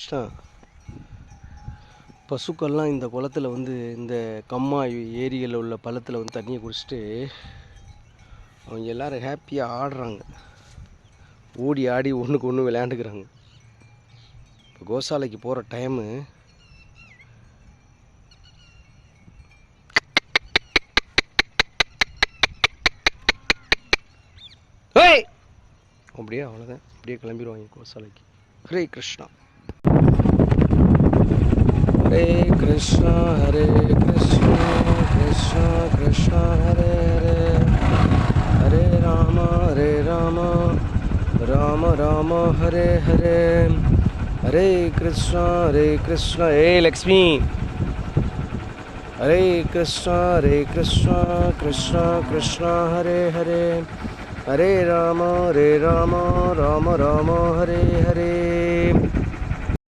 கிருஷ்ணா பசுக்கள்லாம் இந்த குளத்துல வந்து இந்த கம்மா ஏரிகளில் உள்ள பள்ளத்தில் வந்து தண்ணியை குடிச்சிட்டு அவங்க எல்லாரும் ஹாப்பியாக ஆடுறாங்க. ஓடி ஆடி ஒன்றுக்கு ஒன்று விளையாண்டுக்கிறாங்க. இப்போ கோசாலைக்கு போகிற டைமு அப்படியே அவ்வளோதான் அப்படியே கிளம்பிடுவாங்க கோசாலைக்கு. Hare Krishna. Hare Krishna, Hare Krishna, Krishna Krishna, Hare Hare, Hare Rama, Hare Rama, Rama Rama, Hare Hare, Hare Krishna, Hare Krishna, Hey Lakshmi, Hare Krishna, Hare Krishna, Krishna Krishna, Hare Hare, Hare Rama, Hare Rama, Rama Rama, Hare Hare.